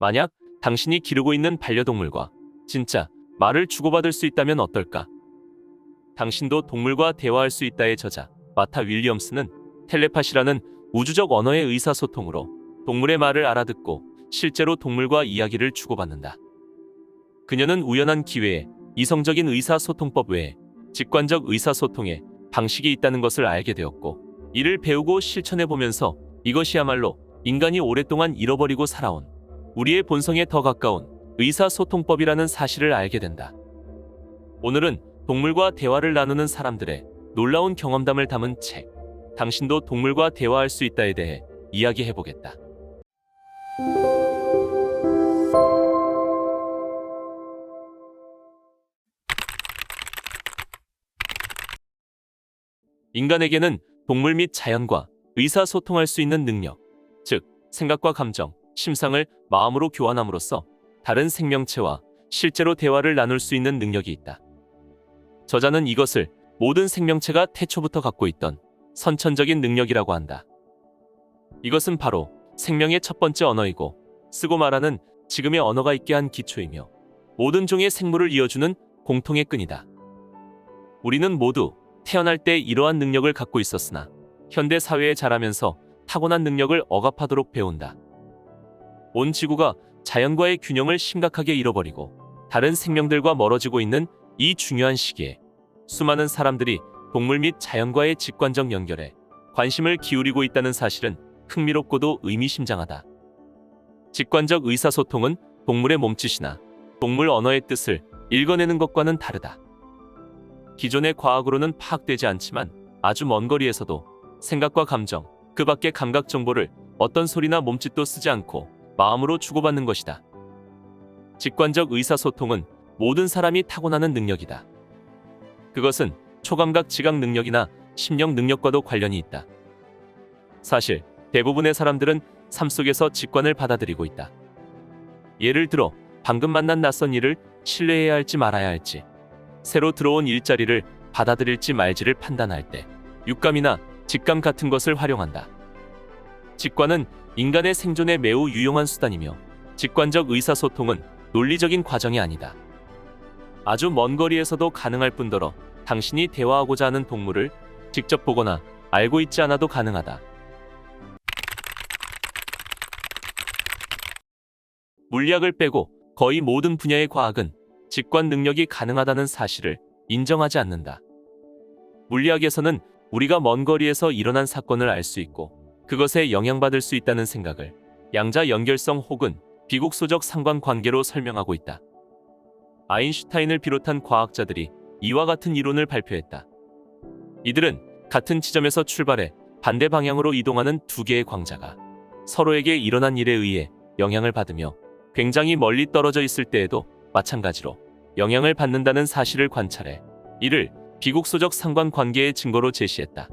만약 당신이 기르고 있는 반려동물과 진짜 말을 주고받을 수 있다면 어떨까? 당신도 동물과 대화할 수 있다의 저자 마타 윌리엄스는 텔레파시라는 우주적 언어의 의사소통으로 동물의 말을 알아듣고 실제로 동물과 이야기를 주고받는다. 그녀는 우연한 기회에 이성적인 의사소통법 외에 직관적 의사소통의 방식이 있다는 것을 알게 되었고 이를 배우고 실천해 보면서 이것이야말로 인간이 오랫동안 잃어버리고 살아온 우리의 본성에 더 가까운 의사소통법이라는 사실을 알게 된다. 오늘은 동물과 대화를 나누는 사람들의 놀라운 경험담을 담은 책, 당신도 동물과 대화할 수 있다에 대해 이야기해 보겠다. 인간에게는 동물 및 자연과 의사소통할 수 있는 능력, 즉, 생각과 감정, 심상을 마음으로 교환함으로써 다른 생명체와 실제로 대화를 나눌 수 있는 능력이 있다. 저자는 이것을 모든 생명체가 태초부터 갖고 있던 선천적인 능력이라고 한다. 이것은 바로 생명의 첫 번째 언어이고 쓰고 말하는 지금의 언어가 있게 한 기초이며 모든 종의 생물을 이어주는 공통의 끈이다. 우리는 모두 태어날 때 이러한 능력을 갖고 있었으나 현대 사회에 자라면서 타고난 능력을 억압하도록 배운다. 온 지구가 자연과의 균형을 심각하게 잃어버리고 다른 생명들과 멀어지고 있는 이 중요한 시기에 수많은 사람들이 동물 및 자연과의 직관적 연결에 관심을 기울이고 있다는 사실은 흥미롭고도 의미심장하다. 직관적 의사소통은 동물의 몸짓이나 동물 언어의 뜻을 읽어내는 것과는 다르다. 기존의 과학으로는 파악되지 않지만 아주 먼 거리에서도 생각과 감정, 그 밖의 감각 정보를 어떤 소리나 몸짓도 쓰지 않고 마음으로 주고받는 것이다. 직관적 의사소통은 모든 사람이 타고나는 능력이다. 그것은 초감각 지각 능력이나 심령 능력과도 관련이 있다. 사실 대부분의 사람들은 삶 속에서 직관을 받아들이고 있다. 예를 들어 방금 만난 낯선 일을 신뢰해야 할지 말아야 할지, 새로 들어온 일자리를 받아들일지 말지를 판단할 때 육감이나 직감 같은 것을 활용한다. 직관은 인간의 생존에 매우 유용한 수단이며 직관적 의사소통은 논리적인 과정이 아니다. 아주 먼 거리에서도 가능할 뿐더러 당신이 대화하고자 하는 동물을 직접 보거나 알고 있지 않아도 가능하다. 물리학을 빼고 거의 모든 분야의 과학은 직관 능력이 가능하다는 사실을 인정하지 않는다. 물리학에서는 우리가 먼 거리에서 일어난 사건을 알 수 있고 그것에 영향받을 수 있다는 생각을 양자 연결성 혹은 비곡소적 상관관계로 설명하고 있다. 아인슈타인을 비롯한 과학자들이 이와 같은 이론을 발표했다. 이들은 같은 지점에서 출발해 반대 방향으로 이동하는 두 개의 광자가 서로에게 일어난 일에 의해 영향을 받으며 굉장히 멀리 떨어져 있을 때에도 마찬가지로 영향을 받는다는 사실을 관찰해 이를 비곡소적 상관관계의 증거로 제시했다.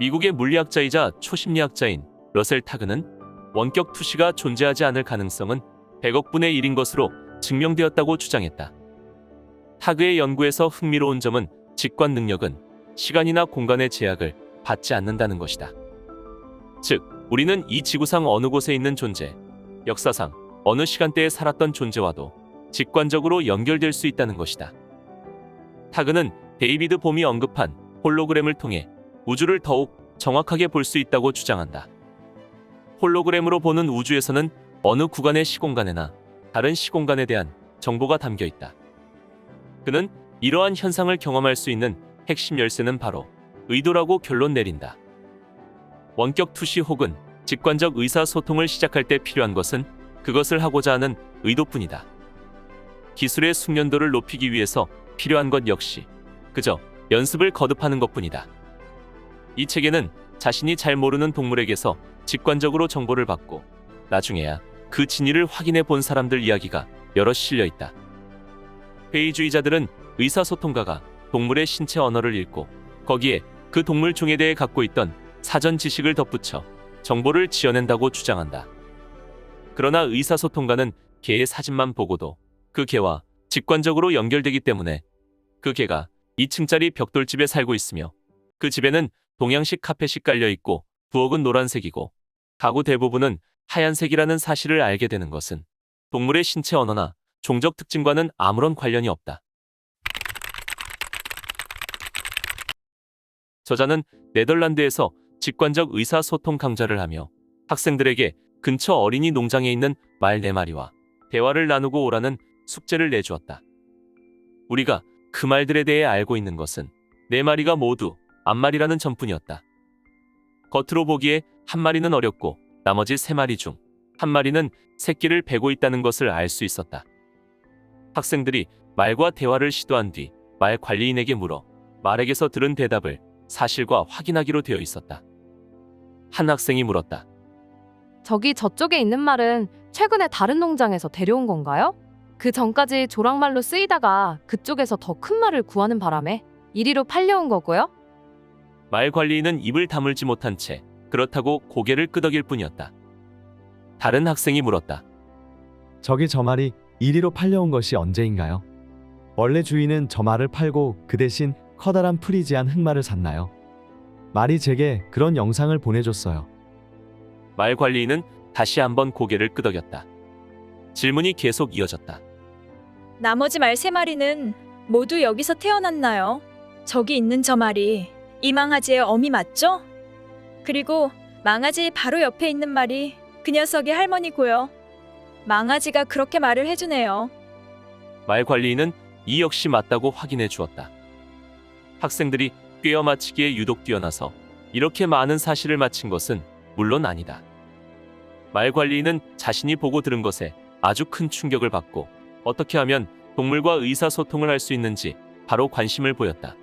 미국의 물리학자이자 초심리학자인 러셀 타그는 원격 투시가 존재하지 않을 가능성은 100억 분의 1인 것으로 증명되었다고 주장했다. 타그의 연구에서 흥미로운 점은 직관 능력은 시간이나 공간의 제약을 받지 않는다는 것이다. 즉, 우리는 이 지구상 어느 곳에 있는 존재, 역사상 어느 시간대에 살았던 존재와도 직관적으로 연결될 수 있다는 것이다. 타그는 데이비드 봄이 언급한 홀로그램을 통해 우주를 더욱 정확하게 볼 수 있다고 주장한다. 홀로그램으로 보는 우주에서는 어느 구간의 시공간에나 다른 시공간에 대한 정보가 담겨 있다. 그는 이러한 현상을 경험할 수 있는 핵심 열쇠는 바로 의도라고 결론 내린다. 원격 투시 혹은 직관적 의사소통을 시작할 때 필요한 것은 그것을 하고자 하는 의도뿐이다. 기술의 숙련도를 높이기 위해서 필요한 것 역시 그저 연습을 거듭하는 것뿐이다. 이 책에는 자신이 잘 모르는 동물에게서 직관적으로 정보를 받고 나중에야 그 진위를 확인해 본 사람들 이야기가 여럿 실려 있다. 회의주의자들은 의사소통가가 동물의 신체 언어를 읽고 거기에 그 동물 종에 대해 갖고 있던 사전 지식을 덧붙여 정보를 지어낸다고 주장한다. 그러나 의사소통가는 개의 사진만 보고도 그 개와 직관적으로 연결되기 때문에 그 개가 2층짜리 벽돌집에 살고 있으며 그 집에는 동양식 카펫이 깔려 있고 부엌은 노란색이고 가구 대부분은 하얀색이라는 사실을 알게 되는 것은 동물의 신체 언어나 종적 특징과는 아무런 관련이 없다. 저자는 네덜란드에서 직관적 의사소통 강좌를 하며 학생들에게 근처 어린이 농장에 있는 말 4마리와 대화를 나누고 오라는 숙제를 내주었다. 우리가 그 말들에 대해 알고 있는 것은 4마리가 모두 앞말이라는 점뿐이었다. 겉으로 보기에 한 마리는 어렸고 나머지 3마리 중 한 마리는 새끼를 베고 있다는 것을 알 수 있었다. 학생들이 말과 대화를 시도한 뒤 말 관리인에게 물어 말에게서 들은 대답을 사실과 확인하기로 되어 있었다. 한 학생이 물었다. 저기 저쪽에 있는 말은 최근에 다른 농장에서 데려온 건가요? 그 전까지 조랑말로 쓰이다가 그쪽에서 더 큰 말을 구하는 바람에 이리로 팔려온 거고요. 말 관리인은 입을 다물지 못한 채 그렇다고 고개를 끄덕일 뿐이었다. 다른 학생이 물었다. 저기 저 말이 이리로 팔려온 것이 언제인가요? 원래 주인은 저 말을 팔고 그 대신 커다란 프리지안 흑말을 샀나요? 말이 제게 그런 영상을 보내줬어요. 말 관리인은 다시 한번 고개를 끄덕였다. 질문이 계속 이어졌다. 나머지 말 세 마리는 모두 여기서 태어났나요? 저기 있는 저 말이 이 망아지의 어미 맞죠? 그리고 망아지 바로 옆에 있는 말이 그 녀석의 할머니고요. 망아지가 그렇게 말을 해주네요. 말 관리인은 이 역시 맞다고 확인해 주었다. 학생들이 꿰어 맞히기에 유독 뛰어나서 이렇게 많은 사실을 맞힌 것은 물론 아니다. 말 관리인은 자신이 보고 들은 것에 아주 큰 충격을 받고 어떻게 하면 동물과 의사소통을 할 수 있는지 바로 관심을 보였다.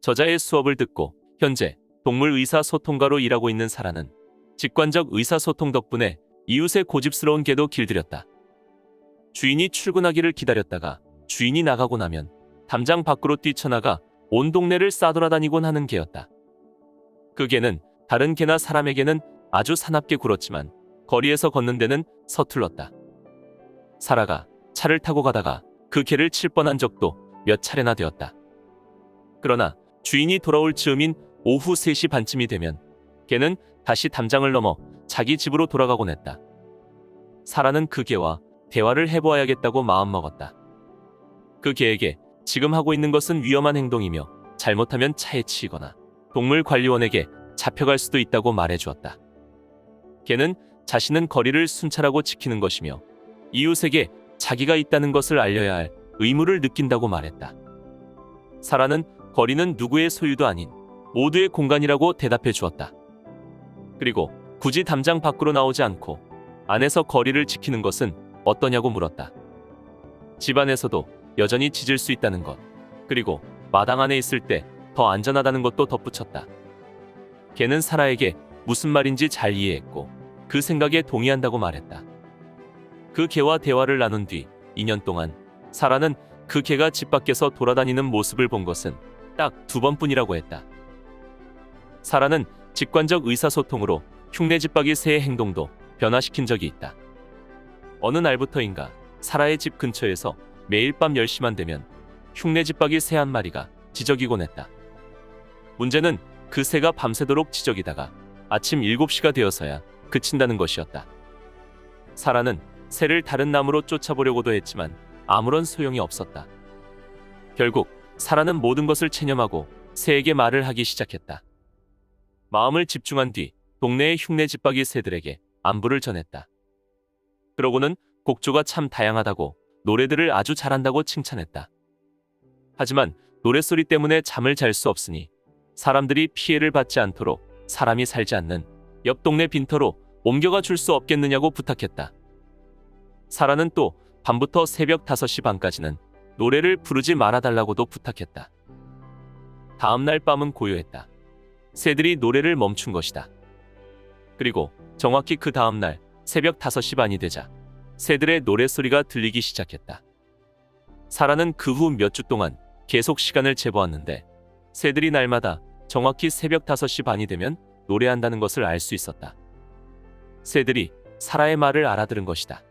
저자의 수업을 듣고 현재 동물 의사소통가로 일하고 있는 사라는 직관적 의사소통 덕분에 이웃의 고집스러운 개도 길들였다. 주인이 출근하기를 기다렸다가 주인이 나가고 나면 담장 밖으로 뛰쳐나가 온 동네를 싸돌아다니곤 하는 개였다. 그 개는 다른 개나 사람에게는 아주 사납게 굴었지만 거리에서 걷는 데는 서툴렀다. 사라가 차를 타고 가다가 그 개를 칠 뻔한 적도 몇 차례나 되었다. 그러나 주인이 돌아올 즈음인 오후 3시 반쯤이 되면 개는 다시 담장을 넘어 자기 집으로 돌아가곤 했다. 사라는 그 개와 대화를 해보아야겠다고 마음먹었다. 그 개에게 지금 하고 있는 것은 위험한 행동이며 잘못하면 차에 치이거나 동물 관리원에게 잡혀갈 수도 있다고 말해주었다. 개는 자신은 거리를 순찰하고 지키는 것이며 이웃에게 자기가 있다는 것을 알려야 할 의무를 느낀다고 말했다. 사라는 거리는 누구의 소유도 아닌 모두의 공간이라고 대답해 주었다. 그리고 굳이 담장 밖으로 나오지 않고 안에서 거리를 지키는 것은 어떠냐고 물었다. 집 안에서도 여전히 짖을 수 있다는 것, 그리고 마당 안에 있을 때 더 안전하다는 것도 덧붙였다. 걔는 사라에게 무슨 말인지 잘 이해했고 그 생각에 동의한다고 말했다. 그 개와 대화를 나눈 뒤 2년 동안 사라는 그 개가 집 밖에서 돌아다니는 모습을 본 것은 딱 두 번뿐이라고 했다. 사라는 직관적 의사소통으로 흉내 집박이 새의 행동도 변화시킨 적이 있다. 어느 날부터인가 사라의 집 근처에서 매일 밤 10시만 되면 흉내 집박이 새 한 마리가 지저귀곤 했다. 문제는 그 새가 밤새도록 지저귀다가 아침 7시가 되어서야 그친다는 것이었다. 사라는 새를 다른 나무로 쫓아보려고도 했지만 아무런 소용이 없었다. 결국 사라는 모든 것을 체념하고 새에게 말을 하기 시작했다. 마음을 집중한 뒤 동네의 흉내 집박이 새들에게 안부를 전했다. 그러고는 곡조가 참 다양하다고 노래들을 아주 잘한다고 칭찬했다. 하지만 노랫소리 때문에 잠을 잘 수 없으니 사람들이 피해를 받지 않도록 사람이 살지 않는 옆 동네 빈터로 옮겨가 줄 수 없겠느냐고 부탁했다. 사라는 또 밤부터 새벽 5시 반까지는 노래를 부르지 말아달라고도 부탁했다. 다음 날 밤은 고요했다. 새들이 노래를 멈춘 것이다. 그리고 정확히 그 다음 날 새벽 5시 반이 되자 새들의 노랫소리가 들리기 시작했다. 사라는 그 후 몇 주 동안 계속 시간을 재보았는데 새들이 날마다 정확히 새벽 5시 반이 되면 노래한다는 것을 알 수 있었다. 새들이 사라의 말을 알아들은 것이다.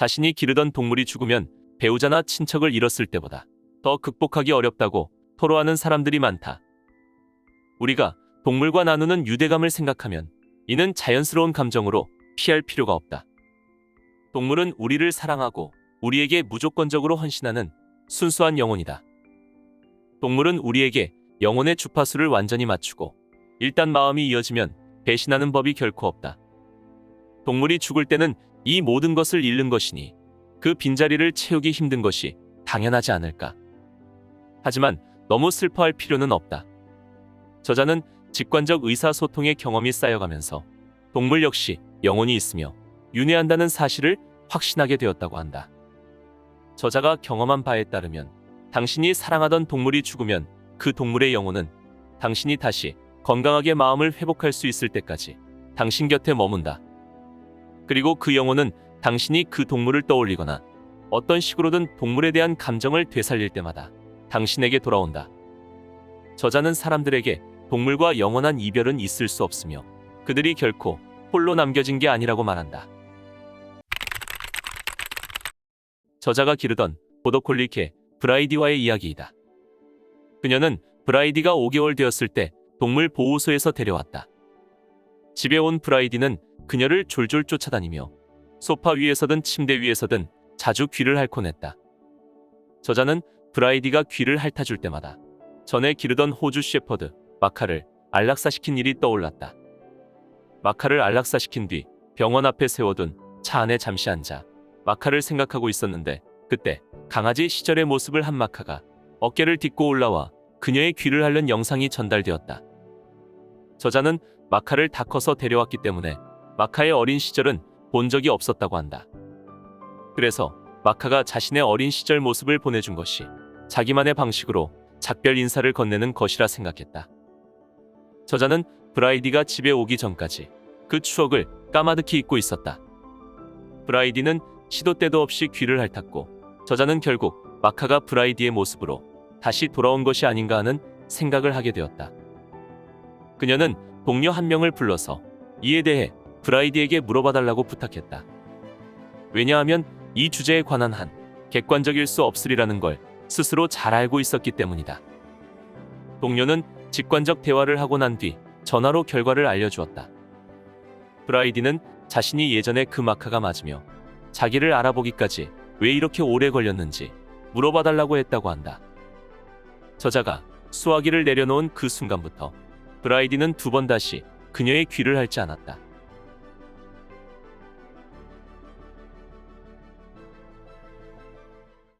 자신이 기르던 동물이 죽으면 배우자나 친척을 잃었을 때보다 더 극복하기 어렵다고 토로하는 사람들이 많다. 우리가 동물과 나누는 유대감을 생각하면 이는 자연스러운 감정으로 피할 필요가 없다. 동물은 우리를 사랑하고 우리에게 무조건적으로 헌신하는 순수한 영혼이다. 동물은 우리에게 영혼의 주파수를 완전히 맞추고 일단 마음이 이어지면 배신하는 법이 결코 없다. 동물이 죽을 때는 이 모든 것을 잃는 것이니 그 빈자리를 채우기 힘든 것이 당연하지 않을까. 하지만 너무 슬퍼할 필요는 없다. 저자는 직관적 의사소통의 경험이 쌓여가면서 동물 역시 영혼이 있으며 윤회한다는 사실을 확신하게 되었다고 한다. 저자가 경험한 바에 따르면 당신이 사랑하던 동물이 죽으면 그 동물의 영혼은 당신이 다시 건강하게 마음을 회복할 수 있을 때까지 당신 곁에 머문다. 그리고 그 영혼은 당신이 그 동물을 떠올리거나 어떤 식으로든 동물에 대한 감정을 되살릴 때마다 당신에게 돌아온다. 저자는 사람들에게 동물과 영원한 이별은 있을 수 없으며 그들이 결코 홀로 남겨진 게 아니라고 말한다. 저자가 기르던 보더콜리 개 브라이디와의 이야기이다. 그녀는 브라이디가 5개월 되었을 때 동물 보호소에서 데려왔다. 집에 온 브라이디는 그녀를 졸졸 쫓아다니며 소파 위에서든 침대 위에서든 자주 귀를 핥곤 했다. 저자는 브라이디가 귀를 핥아줄 때마다 전에 기르던 호주 셰퍼드 마카를 안락사시킨 일이 떠올랐다. 마카를 안락사시킨 뒤 병원 앞에 세워둔 차 안에 잠시 앉아 마카를 생각하고 있었는데 그때 강아지 시절의 모습을 한 마카가 어깨를 딛고 올라와 그녀의 귀를 핥는 영상이 전달되었다. 저자는 마카를 다 커서 데려왔기 때문에 마카의 어린 시절은 본 적이 없었다고 한다. 그래서 마카가 자신의 어린 시절 모습을 보내준 것이 자기만의 방식으로 작별 인사를 건네는 것이라 생각했다. 저자는 브라이디가 집에 오기 전까지 그 추억을 까마득히 잊고 있었다. 브라이디는 시도 때도 없이 귀를 핥았고 저자는 결국 마카가 브라이디의 모습으로 다시 돌아온 것이 아닌가 하는 생각을 하게 되었다. 그녀는 동료 한 명을 불러서 이에 대해 브라이디에게 물어봐달라고 부탁했다. 왜냐하면 이 주제에 관한 한 객관적일 수 없으리라는 걸 스스로 잘 알고 있었기 때문이다. 동료는 직관적 대화를 하고 난 뒤 전화로 결과를 알려주었다. 브라이디는 자신이 예전에 그 마카가 맞으며 자기를 알아보기까지 왜 이렇게 오래 걸렸는지 물어봐달라고 했다고 한다. 저자가 수화기를 내려놓은 그 순간부터 브라이디는 두 번 다시 그녀의 귀를 핥지 않았다.